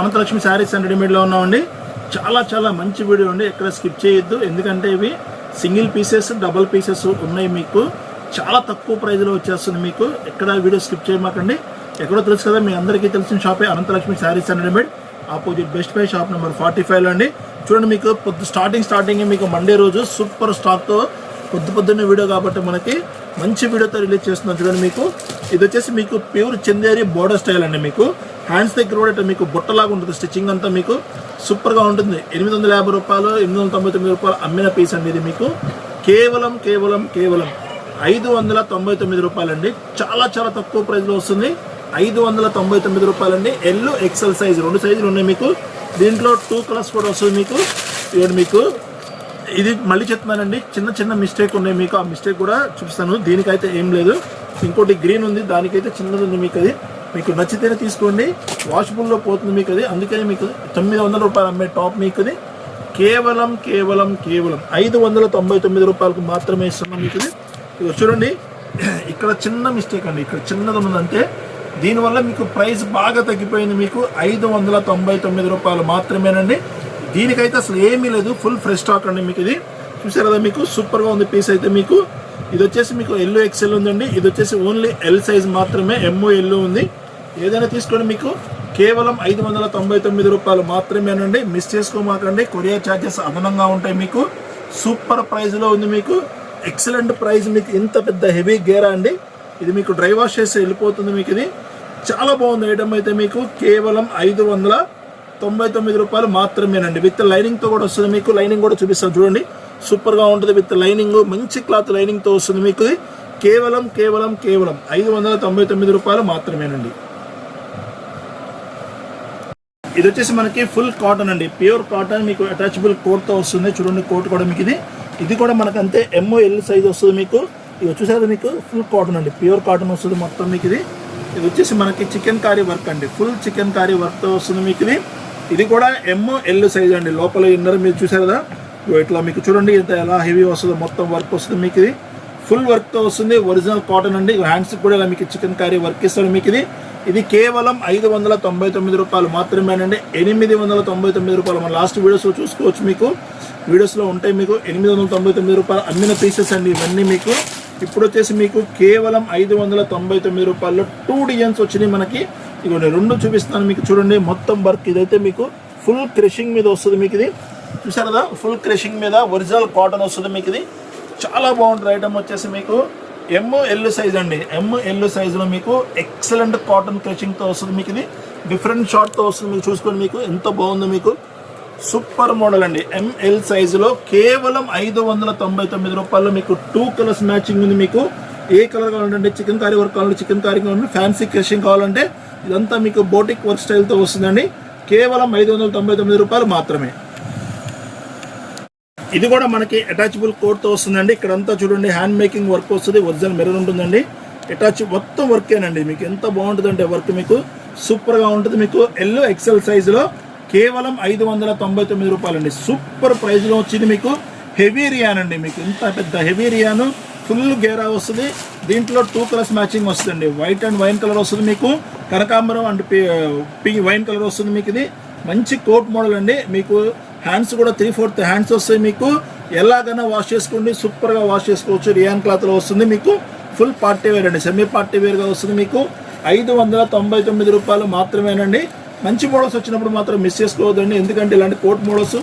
Ananthalakshmi sarees and రెడీమేడ్లో ఉన్నామండి. చాలా చాలా మంచి వీడియో అండి. ఎక్కడ స్కిప్ చేయొద్దు. ఎందుకంటే ఇవి సింగిల్ పీసెస్ డబల్ పీసెస్ ఉన్నాయి మీకు. చాలా తక్కువ ప్రైస్లో వచ్చేస్తుంది మీకు. ఎక్కడ వీడియో స్కిప్ చేయమాకండి. ఎక్కడో తెలుసు కదా మీ అందరికీ తెలిసిన షాపే Anantalakshmi sarees and readymade. Opposite best buy shop number forty ఫైవ్లో అండి. చూడండి మీకు పొద్దు స్టార్టింగ్ స్టార్టింగ్ మీకు మండే రోజు సూపర్ స్టాక్తో పొద్దు పొద్దున్న వీడియో కాబట్టి మనకి మంచి వీడియోతో రిలీజ్ చేస్తున్నాం చూడండి మీకు. ఇది వచ్చేసి మీకు ప్యూర్ చందేరి బోర్డర్ స్టైల్ అండి మీకు. హ్యాండ్స్ దగ్గర కూడా ఇట్లా మీకు బుట్టలాగా ఉంటుంది స్టిచ్చింగ్ అంతా మీకు సూపర్గా ఉంటుంది. ఎనిమిది వందల యాభై రూపాయలు ఎనిమిది వందల తొంభై తొమ్మిది రూపాయలు అమ్మిన పీస్ అండి ఇది మీకు. కేవలం కేవలం కేవలం ఐదు వందల తొంభై తొమ్మిది రూపాయలండి. చాలా చాలా తక్కువ ప్రైస్లో వస్తుంది. ఐదు వందల తొంభై తొమ్మిది రూపాయలండి. ఎల్లో ఎక్సెల్ సైజ్ రెండు సైజులు ఉన్నాయి మీకు. దీంట్లో టూ కలర్స్ కూడా వస్తుంది మీకు. ఇక్కడ మీకు. ఇది మళ్ళీ చెప్తున్నానండి. చిన్న చిన్న మిస్టేక్ ఉన్నాయి మీకు. ఆ మిస్టేక్ కూడా చూపిస్తాను. దీనికైతే ఏం లేదు. ఇంకోటి గ్రీన్ ఉంది. దానికైతే చిన్నది ఉంది మీకు అది. మీకు నచ్చితేనే తీసుకోండి. వాషబుల్లో పోతుంది మీకు అది అందుకని మీకు తొమ్మిది వందల రూపాయలు అమ్మే టాప్ మీకు అది కేవలం కేవలం కేవలం ఐదు వందల తొంభై తొమ్మిది రూపాయలకు మాత్రమే ఇస్తున్నాం మీకు ఇది చూడండి. ఇక్కడ చిన్న మిస్టేక్ అండి. ఇక్కడ చిన్నది ఉన్నదంటే దీనివల్ల మీకు ప్రైస్ బాగా తగ్గిపోయింది మీకు ఐదు వందల తొంభై తొమ్మిది రూపాయలు మాత్రమేనండి. దీనికైతే అసలు ఏమీ లేదు. ఫుల్ ఫ్రెష్ స్టాక్ అండి మీకు ఇది చూసారు కదా మీకు? సూపర్గా ఉంది పీస్ అయితే మీకు. ఇది వచ్చేసి మీకు ఎల్లో ఎక్సెల్ ఉందండి. ఇది వచ్చేసి ఓన్లీ ఎల్ సైజ్ మాత్రమే ఎంఓ ఎల్లో ఉంది. ఏదైనా తీసుకోండి మీకు. కేవలం ఐదు వందల తొంభై తొమ్మిది రూపాయలు మాత్రమేనండి. మిస్ చేసుకోమాకండి. కొరియర్ ఛార్జెస్ అదనంగా ఉంటాయి మీకు. సూపర్ ప్రైస్లో ఉంది మీకు. ఎక్సలెంట్ ప్రైస్ మీకు. ఇంత పెద్ద హెవీ గేరా అండి. ఇది మీకు డ్రై వాష్ చేసి వెళ్ళిపోతుంది మీకు ఇది. చాలా బాగుంది ఐటమ్ అయితే మీకు. కేవలం ఐదు వందల తొంభై తొమ్మిది రూపాయలు మాత్రమేనండి. విత్ లైనింగ్తో కూడా వస్తుంది మీకు. లైనింగ్ కూడా చూపిస్తాను. చూడండి. సూపర్గా ఉంటుంది విత్ లైనింగ్. మంచి క్లాత్ లైనింగ్తో వస్తుంది మీకు కేవలం కేవలం కేవలం ఐదు వందల తొంభై తొమ్మిది రూపాయలు మాత్రమేనండి. ఇది వచ్చేసి మనకి ఫుల్ కాటన్ అండి. ప్యూర్ కాటన్ మీకు అటాచబుల్ కోట్తో వస్తుంది. చూడండి కోట్ కూడా మీకు ఇది. ఇది కూడా మనకు అంతే ఎంఓ ఎల్ సైజ్ వస్తుంది మీకు. ఇది వచ్చేసరికి మీకు ఫుల్ కాటన్ అండి. ప్యూర్ కాటన్ వస్తుంది మొత్తం మీకు ఇది. ఇది వచ్చేసి మనకి చికెన్ కారీ వర్క్ అండి. ఫుల్ చికెన్ కారీ వర్క్తో వస్తుంది మీకు ఇది. ఇది కూడా ఎంఓ ఎల్ సైజ్ అండి. లోపల ఇన్నర్ మీరు చూసారు కదా. ఇట్లా మీకు చూడండి ఇంత ఎలా హెవీ వస్తుందో మొత్తం వర్క్ వస్తుంది మీకు ఇది. ఫుల్ వర్క్తో వస్తుంది ఒరిజినల్ కాటన్ అండి. హ్యాండ్స్ కూడా ఇలా మీకు చికెన్ కర్రీ వర్క్ ఇస్తాడు మీకు ఇది. ఇది కేవలం ఐదు వందల తొంభై తొమ్మిది రూపాయలు మాత్రమేనండి ఎనిమిది వందల తొంభై తొమ్మిది రూపాయలు. మన లాస్ట్ వీడియోస్లో చూసుకోవచ్చు మీకు. వీడియోస్లో ఉంటాయి మీకు ఎనిమిది వందల తొంభై తొమ్మిది రూపాయలు. అమ్మిన పీసెస్ అండి ఇవన్నీ మీకు. ఇప్పుడు వచ్చేసి మీకు కేవలం ఐదు వందల తొంభై తొమ్మిది రూపాయల్లో టూ డిజైన్స్ వచ్చినాయి మనకి. ఇక రెండు చూపిస్తాను మీకు చూడండి. మొత్తం వర్క్ ఇదైతే మీకు ఫుల్ క్రషింగ్ మీద వస్తుంది మీకు ఇది. చూసారు కదా? ఫుల్ క్రషింగ్ మీద ఒరిజినల్ కాటన్ వస్తుంది మీకు ఇది. చాలా బాగుంటుంది ఐటమ్ వచ్చేసి మీకు. ఎమ్ ఎల్ సైజ్ అండి. ఎమ్ ఎల్ సైజులో మీకు ఎక్సలెంట్ కాటన్ క్రషింగ్తో వస్తుంది మీకు ఇది. డిఫరెంట్ షార్ట్తో వస్తుంది మీకు చూసుకోండి మీకు. ఎంత బాగుందో మీకు. సూపర్ మోడల్ అండి. ఎంఎల్ సైజులో కేవలం ఐదు వందల తొంభై తొమ్మిది రూపాయలు మీకు టూ కలర్స్ మ్యాచింగ్ ఉంది మీకు. ఏ కలర్ కావాలంటే చికెన్ కారీ వర్క్ కావాలంటే చికెన్ కారీ కావాలంటే ఫ్యాన్సీ క్రషింగ్ కావాలంటే ఇదంతా మీకు బోటిక్ వర్క్ స్టైల్తో వస్తుందండి. కేవలం ఐదు వందల తొంభై తొమ్మిది రూపాయలు మాత్రమే. ఇది కూడా మనకి అటాచబుల్ కోడ్తో వస్తుందండి. ఇక్కడంతా చూడండి హ్యాండ్ మేకింగ్ వర్క్ వస్తుంది. ఒరిజినల్ మెరూన్ ఉంటుందండి. అటాచ్ మొత్తం వర్కేనండి మీకు ఎంత బాగుంటుందంటే వర్క్ మీకు. సూపర్గా ఉంటుంది మీకు. ఎల్లో ఎక్సెల్ సైజులో కేవలం ఐదు వందల తొంభై తొమ్మిది రూపాయలండి. సూపర్ ప్రైస్లో వచ్చింది మీకు. హెవీ రియాన్ అండి మీకు. ఇంత పెద్ద హెవీ రియాను ఫుల్ గేరా వస్తుంది. దీంట్లో టూ కలర్స్ మ్యాచింగ్ వస్తుందండి. వైట్ అండ్ వైన్ కలర్ వస్తుంది మీకు. కనకాంబరం అండ్ పి వైన్ కలర్ వస్తుంది మీకు ఇది. మంచి కోట్ మోడల్ అండి. మీకు హ్యాండ్స్ కూడా త్రీ ఫోర్త్ హ్యాండ్స్ వస్తాయి మీకు. ఎలాగైనా వాష్ చేసుకోండి. సూపర్గా వాష్ చేసుకోవచ్చు. రియాన్ క్లాత్లో వస్తుంది మీకు. ఫుల్ పార్టీ వేర్ అండి. సెమీ పార్టీ వేర్గా వస్తుంది మీకు. ఐదు వందల తొంభై తొమ్మిది రూపాయలు మాత్రమేనండి. మంచి మోడల్స్ వచ్చినప్పుడు మాత్రం మిస్ చేసుకోవద్దండి. ఎందుకంటే ఇలాంటి కోట్ మోడల్స్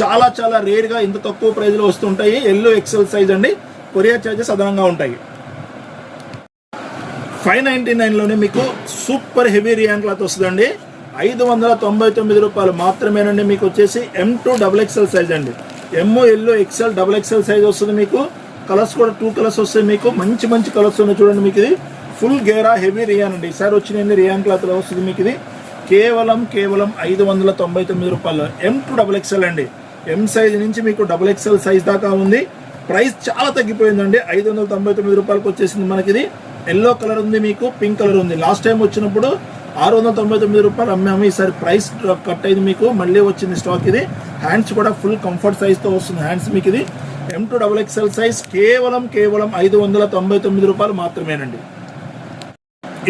చాలా చాలా రేర్గా ఇంత తక్కువ ప్రైజ్లో వస్తుంటాయి. ఎల్లో ఎక్సెల్ సైజ్ అండి. కొరియర్ ఛార్జెస్ అదనంగా ఉంటాయి. ఫైవ్ నైంటీ నైన్లోనే మీకు సూపర్ హెవీ రియాన్ క్లాత్ వస్తుందండి. ఐదు వందల తొంభై తొమ్మిది రూపాయలు మాత్రమేనండి మీకు వచ్చేసి M to double XL size అండి. ఎమ్ ఎల్లో ఎక్స్ఎల్ డబుల్ ఎక్స్ఎల్ సైజ్ వస్తుంది మీకు. కలర్స్ కూడా టూ కలర్స్ వస్తాయి మీకు. మంచి మంచి కలర్స్ ఉన్నాయి చూడండి మీకు ఇది. ఫుల్ గేరా హెవీ రియాన్ అండి. ఈసారి వచ్చినది రియాన్ క్లాత్లో వస్తుంది మీకు ఇది? కేవలం కేవలం ఐదు వందల తొంభై తొమ్మిది రూపాయలు. ఎం టూ డబుల్ ఎక్స్ఎల్ అండి. ఎం సైజ్ నుంచి మీకు డబుల్ ఎక్స్ఎల్ సైజ్ దాకా ఉంది. ప్రైస్ చాలా తగ్గిపోయిందండి. ఐదు వందల తొంభై తొమ్మిది రూపాయలకు వచ్చేసింది మనకి ఇది. ఎల్లో కలర్ ఉంది మీకు పింక్ కలర్ ఉంది. లాస్ట్ టైం వచ్చినప్పుడు ఆరు వందల తొంభై తొమ్మిది రూపాయలు అమ్మాము. ఈసారి ప్రైస్ కట్ అయింది మీకు. మళ్ళీ వచ్చింది స్టాక్ ఇది. హ్యాండ్స్ కూడా ఫుల్ కంఫర్ట్ సైజ్తో వస్తుంది. హ్యాండ్స్ మీకు ఇది. M to double XL size కేవలం కేవలం ఐదు వందల తొంభై తొమ్మిది రూపాయలు మాత్రమేనండి.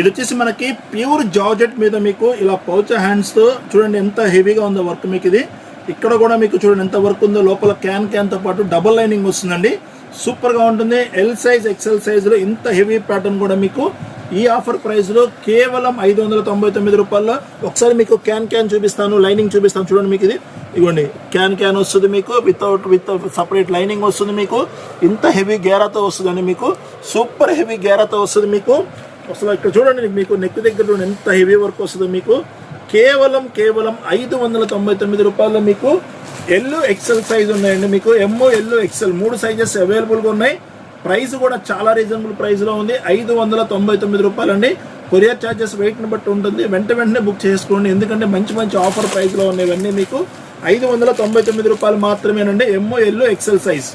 ఇది వచ్చేసి మనకి ప్యూర్ జార్జెట్ మీద మీకు ఇలా పౌచ్ హ్యాండ్స్తో చూడండి ఎంత హెవీగా ఉందో వర్క్ మీకు ఇది. ఇక్కడ కూడా మీకు చూడండి ఎంత వర్క్ ఉందో. లోపల క్యాన్ క్యాన్తో పాటు డబుల్ లైనింగ్ వస్తుందండి. సూపర్గా ఉంటుంది. ఎల్ సైజ్ ఎక్సెల్ సైజ్లో ఇంత హెవీ ప్యాటర్న్ కూడా మీకు ఈ ఆఫర్ ప్రైస్లో కేవలం ఐదు వందల తొంభై తొమ్మిది రూపాయల్లో ఒకసారి మీకు క్యాన్ క్యాన్ చూపిస్తాను లైనింగ్ చూపిస్తాను చూడండి మీకు ఇది. ఇదిగోండి క్యాన్ క్యాన్ వస్తుంది మీకు వితౌట్ విత్ సపరేట్ లైనింగ్ వస్తుంది మీకు. ఇంత హెవీ గేరాతో వస్తుందండి మీకు. సూపర్ హెవీ గేరాతో వస్తుంది మీకు. అసలు ఇక్కడ చూడండి మీకు నెక్ దగ్గర ఎంత హెవీ వర్క్ వస్తుందో మీకు. కేవలం కేవలం ఐదు వందల తొంభై తొమ్మిది రూపాయల్లో మీకు ఎల్లో ఎక్సెల్ సైజ్ ఉన్నాయండి మీకు. ఎమ్మో ఎల్లో ఎక్సెల్ మూడు సైజెస్ అవైలబుల్గా ఉన్నాయి. ప్రైస్ కూడా చాలా రీజనబుల్ ప్రైస్లో ఉంది. ఐదు వందల తొంభై తొమ్మిది రూపాయలండి. కొరియర్ ఛార్జెస్ వెయిట్ని బట్టి ఉంటుంది. వెంట వెంటనే బుక్ చేసుకోండి. ఎందుకంటే మంచి మంచి ఆఫర్ ప్రైస్లో ఉన్నాయి ఇవన్నీ మీకు ఐదు వందల తొంభై తొమ్మిది రూపాయలు మాత్రమేనండి. ఎమ్మో ఎల్లో ఎక్సెల్ సైజ్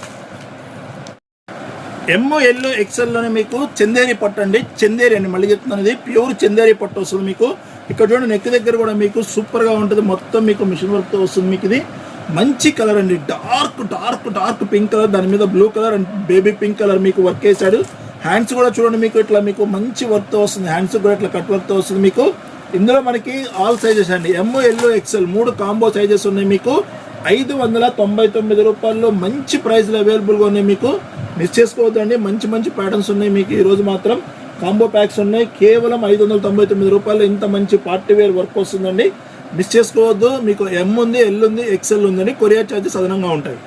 ఎమ్ ఎల్లో ఎక్సెల్లోనే మీకు చందేరి పట్టు అండి. చందేరి అండి. మళ్ళీ చెప్తున్నాను ఇది ప్యూర్ చందేరి పట్టు వస్తుంది మీకు. ఇక్కడ చూడండి నెక్ దగ్గర కూడా మీకు సూపర్గా ఉంటుంది. మొత్తం మీకు మిషన్ వర్క్తో వస్తుంది మీకు ఇది. మంచి కలర్ అండి. Dark dark dark pink colour దాని మీద blue colour and baby pink colour మీకు వర్క్ వేసాడు హ్యాండ్స్ కూడా చూడండి మీకు ఇట్లా మీకు మంచి వర్క్తో వస్తుంది. హ్యాండ్స్ కూడా ఇట్లా కట్ వర్క్తో వస్తుంది మీకు. ఇందులో మనకి ఆల్ సైజెస్ అండి. ఎమ్ ఎల్ ఎక్స్ఎల్ మూడు కాంబో సైజెస్ ఉన్నాయి మీకు. ఐదు వందల తొంభై తొమ్మిది రూపాయల్లో మంచి ప్రైస్లో అవైలబుల్గా ఉన్నాయి మీకు. మిస్ చేసుకోవద్దండి. మంచి మంచి ప్యాటర్న్స్ ఉన్నాయి మీకు ఈ రోజు మాత్రం. కాంబో ప్యాక్స్ ఉన్నాయి. కేవలం ఐదు వందల తొంభై తొమ్మిది రూపాయలు ఇంత మంచి పార్టీ వేర్ వర్క్ వస్తుందండి. మిస్ చేసుకోవద్దు మీకు ఎమ్ ఉంది ఎల్ ఉంది ఎక్స్ఎల్ ఉందని కొరియర్ ఛార్జెస్ అదనంగా ఉంటాయి.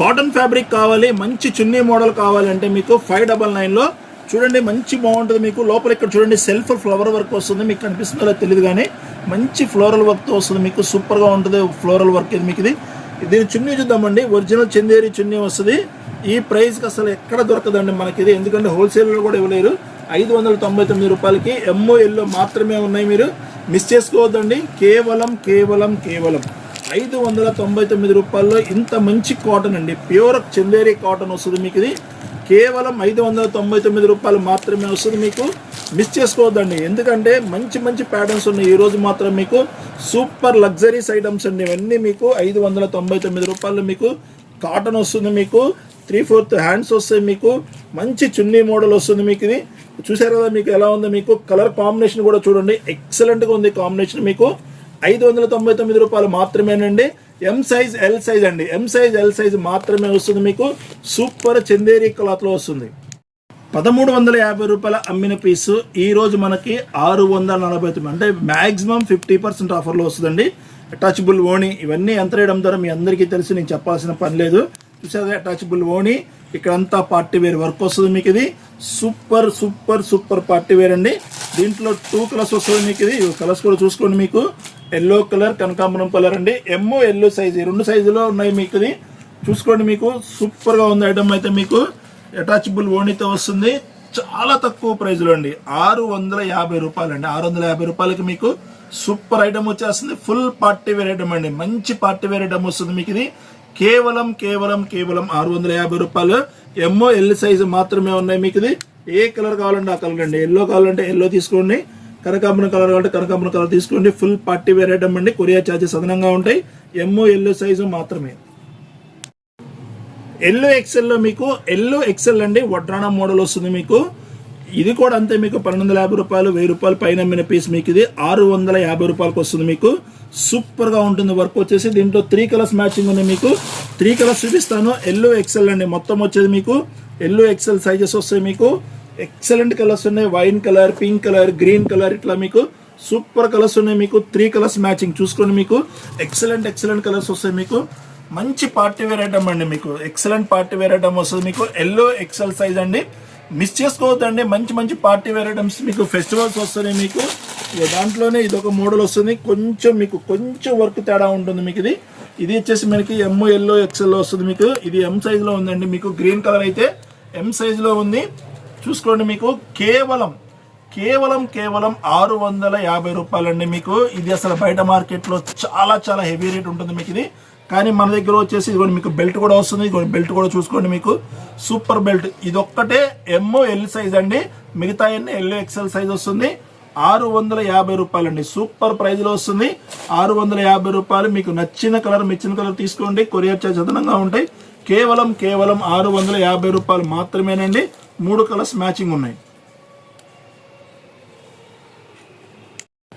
కాటన్ ఫ్యాబ్రిక్ కావాలి మంచి చున్నీ మోడల్ కావాలంటే మీకు ఫైవ్ డబల్ నైన్లో చూడండి మంచి బాగుంటుంది మీకు. లోపల ఇక్కడ చూడండి సెల్ఫ్ ఫ్లవర్ వర్క్ వస్తుంది మీకు కనిపిస్తుందో తెలియదు కానీ మంచి ఫ్లోరల్ వర్క్తో వస్తుంది మీకు. సూపర్గా ఉంటుంది ఫ్లోరల్ వర్క్ ఇది మీకు ఇది. దీని చున్నీ చూద్దామండి. ఒరిజినల్ చందేరి చున్నీ వస్తుంది. ఈ ప్రైస్కి అసలు ఎక్కడ దొరకదండి మనకి ఇది. ఎందుకంటే హోల్సేల్లో కూడా ఇవ్వలేరు. ఐదు వందల తొంభై తొమ్మిది రూపాయలకి ఎమ్మో ఎల్లో మాత్రమే ఉన్నాయి మీరు. మిస్ చేసుకోవద్దండి. కేవలం కేవలం కేవలం ఐదు వందల తొంభై తొమ్మిది రూపాయల్లో ఇంత మంచి కాటన్ అండి. ప్యూర్ చందేరి కాటన్ వస్తుంది మీకు ఇది. కేవలం ఐదు వందల తొంభై తొమ్మిది రూపాయలు మాత్రమే వస్తుంది మీకు. మిస్ చేసుకోవద్దండి. ఎందుకంటే మంచి మంచి ప్యాటర్న్స్ ఉన్నాయి ఈరోజు మాత్రం మీకు. సూపర్ లగ్జరీస్ ఐటమ్స్ అండి. ఇవన్నీ మీకు ఐదు వందల తొంభై తొమ్మిది రూపాయలు మీకు కాటన్ వస్తుంది మీకు. త్రీ ఫోర్త్ హ్యాండ్స్ వస్తాయి మీకు. మంచి చున్నీ మోడల్ వస్తుంది మీకు ఇది. చూసారు కదా మీకు ఎలా ఉందో మీకు? కలర్ కాంబినేషన్ కూడా చూడండి. ఎక్సలెంట్గా ఉంది కాంబినేషన్ మీకు. ఐదు వందల తొంభై తొమ్మిది రూపాయలు మాత్రమేనండి. ఎం సైజ్ ఎల్ సైజ్ అండి. ఎం సైజ్ ఎల్ సైజ్ మాత్రమే వస్తుంది మీకు. సూపర్ చందేరి క్లాత్లో వస్తుంది. పదమూడు వందల యాభై రూపాయల అమ్మిన పీసు ఈరోజు మనకి ఆరు వందల నలభై తొమ్మిది. అంటే మ్యాక్సిమం ఫిఫ్టీ పర్సెంట్ ఆఫర్లో వస్తుందండి. అటాచబుల్ ఓణి ఇవన్నీ ఎంత రేయడం ద్వారా మీ అందరికీ తెలిసి. నేను చెప్పాల్సిన పని లేదు. చూసారు అటాచబుల్ ఓణి ఇక్కడంతా పార్టీ వేర్. వర్క్ వస్తుంది మీకు ఇది super super super party wear అండి దీంట్లో టూ కలర్స్ వస్తుంది మీకు ఇది కలర్స్ కూడా చూసుకోండి మీకు. ఎల్లో కలర్ కనకాంబరం కలర్ అండి. ఎమ్మో ఎల్లో సైజ్ రెండు సైజులో ఉన్నాయి మీకు ఇది చూసుకోండి మీకు. సూపర్గా ఉంది ఐటమ్ అయితే మీకు. అటాచబుల్ ఓణితో వస్తుంది. చాలా తక్కువ ప్రైజ్లో అండి. ఆరు వందల యాభై రూపాయలు అండి ఆరు వందల యాభై రూపాయలకి మీకు సూపర్ ఐటమ్ వచ్చేస్తుంది. ఫుల్ పార్టీ వేర్ ఐటమ్ అండి. మంచి పార్టీ వేర్ ఐటమ్ వస్తుంది మీకు ఇది కేవలం కేవలం కేవలం ఆరు వందల యాభై రూపాయలు. ఎమ్మో ఎల్ సైజు మాత్రమే ఉన్నాయి మీకు ఇది ఏ కలర్ కావాలంటే ఆ కలర్ అండి. ఎల్లో కావాలంటే ఎల్లో తీసుకోండి. కనకాంబరం కలర్ కావాలంటే కనకాంబరం కలర్ తీసుకోండి. ఫుల్ పార్టీ వేర్ ఐటమ్ అండి. కొరియర్ ఛార్జెస్ అదనంగా ఉంటాయి. ఎమ్మో ఎల్లో సైజు మాత్రమే. ఎల్లో ఎక్సెల్లో మీకు ఎల్లో ఎక్సెల్ అండి. వడ్రాణ మోడల్ వస్తుంది మీకు. ఇది కూడా అంతే మీకు పన్నెండు వందల యాభై రూపాయలు వెయ్యి రూపాయలు పైన అమ్మిన పీస్ మీకు ఇది. ఆరు వందల యాభై రూపాయలకు వస్తుంది మీకు. సూపర్గా ఉంటుంది వర్క్ వచ్చేసి. దీంట్లో త్రీ కలర్స్ మ్యాచింగ్ ఉంది మీకు. త్రీ కలర్స్ చూపిస్తాను. ఎల్లో ఎక్సెల్ అండి. మొత్తం వచ్చేది మీకు. ఎల్లో ఎక్సెల్ సైజెస్ వస్తాయి మీకు. ఎక్సలెంట్ కలర్స్ ఉన్నాయి. Wine colour pink colour green colour ఇట్లా మీకు. సూపర్ కలర్స్ ఉన్నాయి మీకు. త్రీ కలర్స్ మ్యాచింగ్ చూసుకోండి మీకు. ఎక్సలెంట్ ఎక్సలెంట్ కలర్స్ వస్తాయి మీకు. మంచి పార్టీ వేర్ ఐటమ్ అండి మీకు. ఎక్సలెంట్ పార్టీ వేర్ ఐటమ్ వస్తుంది మీకు. ఎల్లో ఎక్సెల్ సైజ్ అండి. మిస్ చేసుకోవద్దండి. మంచి మంచి పార్టీ వేర్ ఐటమ్స్ మీకు ఫెస్టివల్స్ వస్తున్నాయి మీకు. దాంట్లోనే ఇది ఒక మోడల్ వస్తుంది. కొంచెం మీకు కొంచెం వర్క్ తేడా ఉంటుంది మీకు ఇది. ఇది వచ్చేసి మనకి ఎమ్ ఎల్లో ఎక్సెల్ వస్తుంది మీకు. ఇది ఎం సైజులో ఉందండి. మీకు గ్రీన్ కలర్ అయితే ఎం సైజులో ఉంది. చూసుకోండి మీకు. కేవలం కేవలం కేవలం ఆరు వందల యాభై రూపాయలండి మీకు. ఇది అసలు బయట మార్కెట్లో చాలా చాలా హెవీ రేట్ ఉంటుంది మీకు ఇది. కానీ మన దగ్గర వచ్చేసి ఇదిగోండి మీకు బెల్ట్ కూడా వస్తుంది. ఇదిగోండి బెల్ట్ కూడా చూసుకోండి మీకు. సూపర్ బెల్ట్ ఇది ఒక్కటే ఎమ్ ఎల్ సైజ్ అండి. మిగతా అన్ని ఎల్ ఎక్సెల్ సైజ్ వస్తుంది. ఆరు వందల యాభై రూపాయలండి. సూపర్ ప్రైజ్లో వస్తుంది. ఆరు వందల యాభై రూపాయలు. మీకు నచ్చిన కలర్ మెచ్చిన కలర్ తీసుకోండి. కొరియర్ చార్జ్ అదనంగా ఉంటాయి. కేవలం కేవలం ఆరు వందల యాభై రూపాయలు మాత్రమేనండి. మూడు కలర్స్ మ్యాచింగ్ ఉన్నాయి.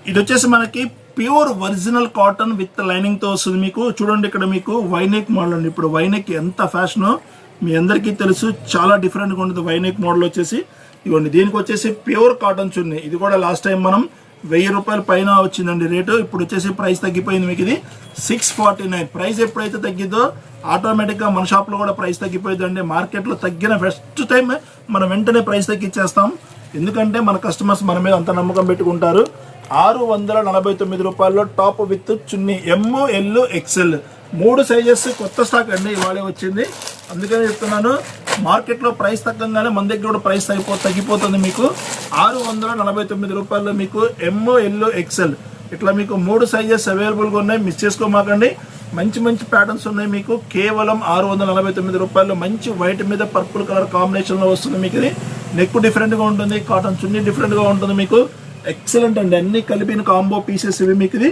ఇది వచ్చేసి మనకి ప్యూర్ ఒరిజినల్ కాటన్ విత్ లైనింగ్తో వస్తుంది మీకు. చూడండి ఇక్కడ మీకు వైనెక్ మోడల్ అండి. ఇప్పుడు వైనెక్ ఎంత ఫ్యాషన్ మీ అందరికీ తెలుసు. చాలా డిఫరెంట్గా ఉంటుంది వైనెక్ మోడల్ వచ్చేసి. ఇవ్వండి దీనికి వచ్చేసి ప్యూర్ కాటన్ చున్నీ. ఇది కూడా లాస్ట్ టైం మనం వెయ్యి రూపాయల పైన వచ్చిందండి రేటు. ఇప్పుడు వచ్చేసి ప్రైస్ తగ్గిపోయింది మీకు ఇది. సిక్స్ ఫార్టీ నైన్ ప్రైస్ ఎప్పుడైతే తగ్గిద్దో ఆటోమేటిక్గా మన షాప్లో కూడా ప్రైస్ తగ్గిపోయిందండి మార్కెట్లో తగ్గిన ఫస్ట్ టైం మనం వెంటనే ప్రైస్ తగ్గిచ్చేస్తాం. ఎందుకంటే మన కస్టమర్స్ మన మీద అంత నమ్మకం పెట్టుకుంటారు. ఆరు వందల నలభై తొమ్మిది రూపాయల్లో top with chunni M L XL మూడు సైజెస్ కొత్త స్టాక్ అండి ఇవాళ వచ్చింది. అందుకని చెప్తున్నాను మార్కెట్లో ప్రైస్ తగ్గంగానే మన దగ్గర కూడా ప్రైస్ తగ్గిపో తగ్గిపోతుంది మీకు. ఆరు వందల నలభై తొమ్మిది రూపాయల్లో మీకు ఎమ్ ఎల్ ఎక్సెల్ ఇట్లా మీకు మూడు సైజెస్ అవైలబుల్గా ఉన్నాయి మిస్ చేసుకోమాకండి. మంచి మంచి ప్యాటర్న్స్ ఉన్నాయి మీకు. కేవలం ఆరు వందల నలభై తొమ్మిది రూపాయలు మంచి వైట్ మీద పర్పుల్ కలర్ కాంబినేషన్లో వస్తుంది మీకు ఇది. నెక్ డిఫరెంట్గా ఉంటుంది కాటన్ చున్నీ డిఫరెంట్గా ఉంటుంది మీకు. ఎక్సలెంట్ అండి. అన్ని కలిపిన కాంబో పీసెస్ ఇవి మీకు ఇది.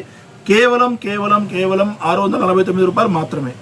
కేవలం కేవలం కేవలం ఆరు వందల నలభై తొమ్మిది రూపాయలు మాత్రమే.